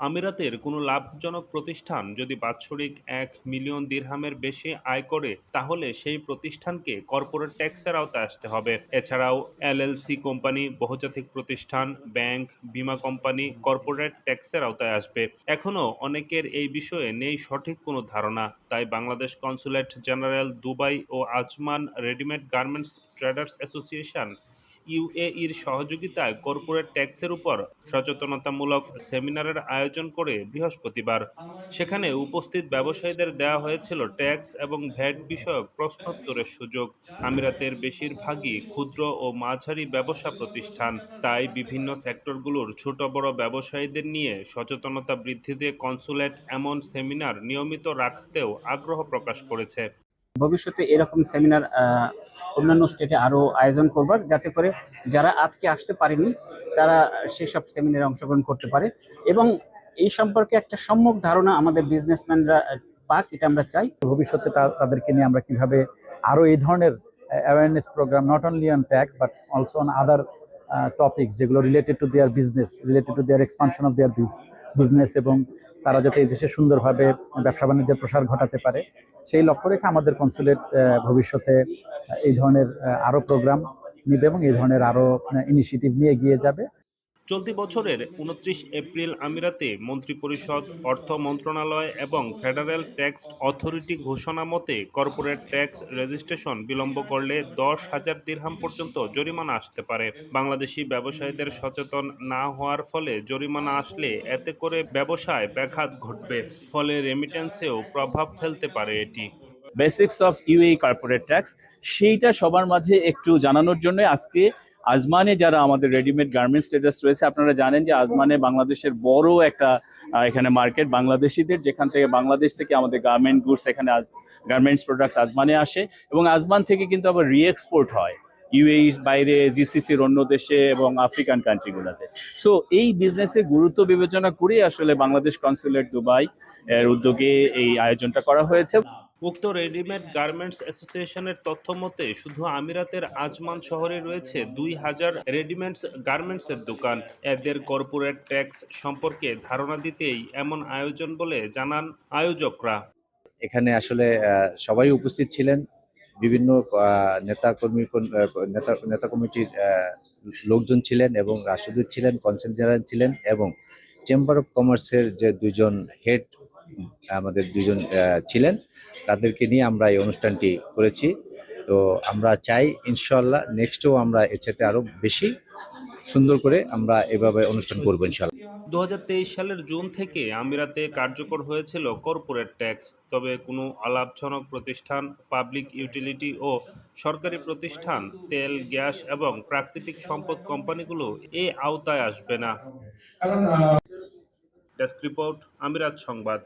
আমিরাতের কোনো লাভজনক প্রতিষ্ঠান যদি বাৎসরিক এক মিলিয়ন দিরহামের বেশি আয় করে, তাহলে সেই প্রতিষ্ঠানকে কর্পোরেট ট্যাক্সের আওতায় আসতে হবে। এছাড়াও এলএলসি কোম্পানি, বহুজাতিক প্রতিষ্ঠান, ব্যাংক, বীমা কোম্পানি কর্পোরেট ট্যাক্সের আওতায় আসবে। এখনও অনেকের এই বিষয়ে নেই সঠিক কোনো ধারণা। তাই বাংলাদেশ কনসুলেট জেনারেল দুবাই ও Ajman readymade garments traders association ইউএইর সহযোগিতায় কর্পোরেট ট্যাক্সের উপর সচেতনতামূলক সেমিনারের আয়োজন করে বৃহস্পতিবার। সেখানে উপস্থিত ব্যবসায়ীদের দেওয়া হয়েছিল ট্যাক্স এবং ভ্যাট বিষয়ক প্রশ্নোত্তরের সুযোগ। আমিরাতের বেশিরভাগই ক্ষুদ্র ও মাঝারি ব্যবসা প্রতিষ্ঠান। তাই বিভিন্ন সেক্টরগুলোর ছোট বড় ব্যবসায়ীদের নিয়ে সচেতনতা বৃদ্ধিতে কনসুলেট এমন সেমিনার নিয়মিত রাখতেও আগ্রহ প্রকাশ করেছে। ভবিষ্যতে এরকম সেমিনার অন্যান্য স্টেটে আরও আয়োজন করবার, যাতে করে যারা আজকে আসতে পারেনি, তারা সেসব সেমিনারে অংশগ্রহণ করতে পারে। এবং এই সম্পর্কে একটা সম্যক ধারণা আমাদের বিজনেসম্যানরা পাক, এটা আমরা চাই। ভবিষ্যতে তাদেরকে নিয়ে আমরা কীভাবে আরও এই ধরনের awareness program not only on tax but also on other topic যেগুলো related to their business related to their expansion of their business এবং তারা যাতে এই দেশে সুন্দরভাবে ব্যবসা বাণিজ্যের প্রসার ঘটাতে পারে, সেই লক্ষ্য রেখে আমাদের কনসুলেট ভবিষ্যতে এই ধরনের আরও প্রোগ্রাম নিবে এবং এই ধরনের আরও ইনিশিয়েটিভ নিয়ে এগিয়ে যাবে। চলতি বছরের উনত্রিশ এপ্রিল আমিরাতে মন্ত্রিপরিষদ, অর্থ মন্ত্রণালয় এবং ফেডারেল ট্যাক্স অথরিটি ঘোষণা মতে কর্পোরেট ট্যাক্স রেজিস্ট্রেশন বিলম্ব করলে দশ হাজার দিরহাম পর্যন্ত জরিমানা আসতে পারে। বাংলাদেশি ব্যবসায়ীদের সচেতন না হওয়ার ফলে জরিমানা আসলে এতে করে ব্যবসায় ব্যাঘাত ঘটবে, ফলে রেমিটেন্সেও প্রভাব ফেলতে পারে এটি। Basics of UAE corporate tax সেইটা সবার মাঝে একটু জানানোর জন্য আজকে আজমানে যারা আমাদের রেডিমেড গার্মেন্টস ট্রেডার্স রয়েছে, আপনারা জানেন যে আজমানে বাংলাদেশের বড় একটা এখানে মার্কেট বাংলাদেশিদের, যেখান থেকে বাংলাদেশ থেকে আমাদের গার্মেন্ট গুডস এখানে গার্মেন্টস প্রোডাক্টস আজমানে আসে এবং আজমান থেকে কিন্তু আবার রিএক্সপোর্ট হয় ইউএই বাইরে জিসিসির অন্য দেশে এবং আফ্রিকান কান্ট্রিগুলোতে সো এই বিজনেসে গুরুত্ব বিবেচনা করে আসলে বাংলাদেশ কনসুলেট দুবাই এর উদ্যোগে এই আয়োজনটা করা হয়েছে। উক্ত রেডিমেড গার্মেন্টস অ্যাসোসিয়েশনের তথ্য মতে, শুধু আমিরাতের আজমান শহরে রয়েছে দুই হাজার রেডিমেডস গার্মেন্টসের দোকান। এদের কর্পোরেট ট্যাক্স সম্পর্কে ধারণা দিতেই এমন আয়োজন বলে জানান আয়োজকরা। এখানে আসলে সবাই উপস্থিত ছিলেন। বিভিন্ন নেতা কর্মী নেতা নেতা কমিটির লোকজন ছিলেন এবং রাষ্ট্রদূত ছিলেন কনসেল জেনারেল ছিলেন এবং চেম্বার অফ কমার্সের যে দুজন হেড আমাদের দুজন ছিলেন। তাদেরকে নিয়ে আমরা এই অনুষ্ঠানটি করেছি। তো আমরা চাই ইনশাল্লাহ নেক্সটেও আমরা এর সাথে আরও বেশি সুন্দর করে আমরা এভাবে অনুষ্ঠান করব ইনশাল্লাহ দু সালের জুন থেকে আমিরাতে কার্যকর হয়েছিল কর্পোরেট ট্যাক্স, তবে কোনো আলাপজনক প্রতিষ্ঠান, পাবলিক ইউটিলিটি ও সরকারি প্রতিষ্ঠান, তেল, গ্যাস এবং প্রাকৃতিক সম্পদ কোম্পানিগুলো এই আওতায় আসবে না। ডেস্ক রিপোর্ট, আমিরাত সংবাদ।